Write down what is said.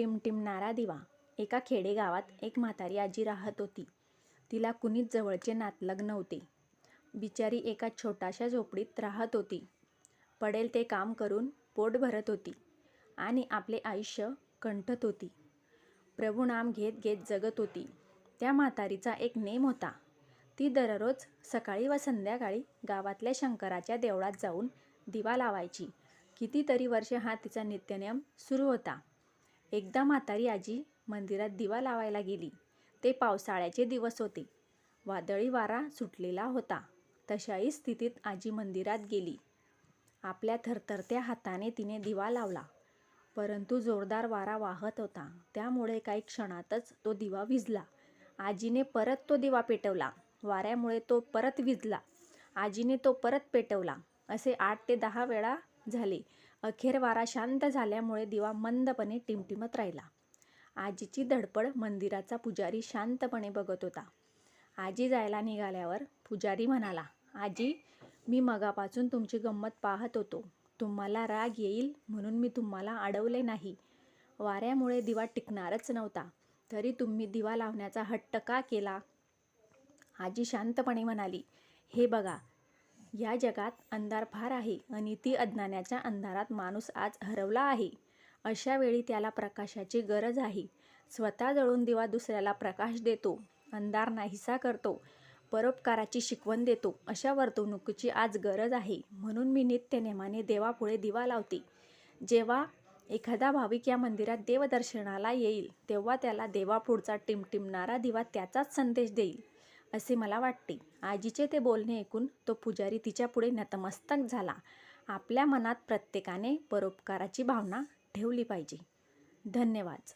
टिमटिमणारा दिवा. एका खेडेगावात एक म्हातारी आजी राहत होती. तिला कुणीच जवळचे नातलग नव्हते. बिचारी एका छोट्याशा झोपडीत राहत होती. पडेल ते काम करून पोट भरत होती आणि आपले आयुष्य कंठत होती. प्रभू नाम घेत घेत जगत होती. त्या म्हातारीचा एक नेम होता. ती दररोज सकाळी व संध्याकाळी गावातल्या शंकराच्या देवळात जाऊन दिवा लावायची. कितीतरी वर्ष हा तिचा नित्यनेम सुरू होता. एकदा म्हातारी आजी मंदिरात दिवा लावायला गेली. ते पावसाळ्याचे दिवस होते. वादळी वारा सुटलेला होता. तशाही स्थितीत आजी मंदिरात गेली. आपल्या थरथरत्या हाताने तिने दिवा लावला. परंतु जोरदार वारा वाहत होता. त्यामुळे काही क्षणातच तो दिवा विजला आजीने परत तो दिवा पेटवला. वाऱ्यामुळे तो परत विजला आजीने तो परत पेटवला. असे आठ ते दहा वेळा झाले. अखेर वारा शांत झाल्यामुळे दिवा मंदपणे टिमटिमत राहिला. आजीची धडपड मंदिराचा पुजारी शांतपणे बघत होता. आजी जायला निघाल्यावर पुजारी म्हणाला आजी मी मगापासून तुमची गंमत पाहत होतो. तुम्हाला राग येईल म्हणून मी तुम्हाला अडवले नाही. वाऱ्यामुळे दिवा टिकणारच नव्हता. तरी तुम्ही दिवा लावण्याचा हट्ट का केला? आजी शांतपणे म्हणाली हे बघा या जगात अंधार फार आहे आणि ती अज्ञानाच्या अंधारात माणूस आज हरवला आहे. अशा वेळी त्याला प्रकाशाची गरज आहे. स्वतः जळून दिवा दुसऱ्याला प्रकाश देतो अंधार नाहीसा करतो परोपकाराची शिकवण देतो अशा वर्तवणुकीची आज गरज आहे. म्हणून मी नित्यनेमाने देवापुढे दिवा लावते. जेव्हा एखादा भाविक या मंदिरात देवदर्शनाला येईल तेव्हा त्याला देवापुढचा टिमटिमणारा दिवा त्याचाच संदेश देईल. असे मला वाटते. आजीचे ते बोलणे ऐकून तो पुजारी तिच्यापुढे नतमस्तक झाला. आपल्या मनात प्रत्येकाने परोपकाराची भावना ठेवली पाहिजे. धन्यवाद.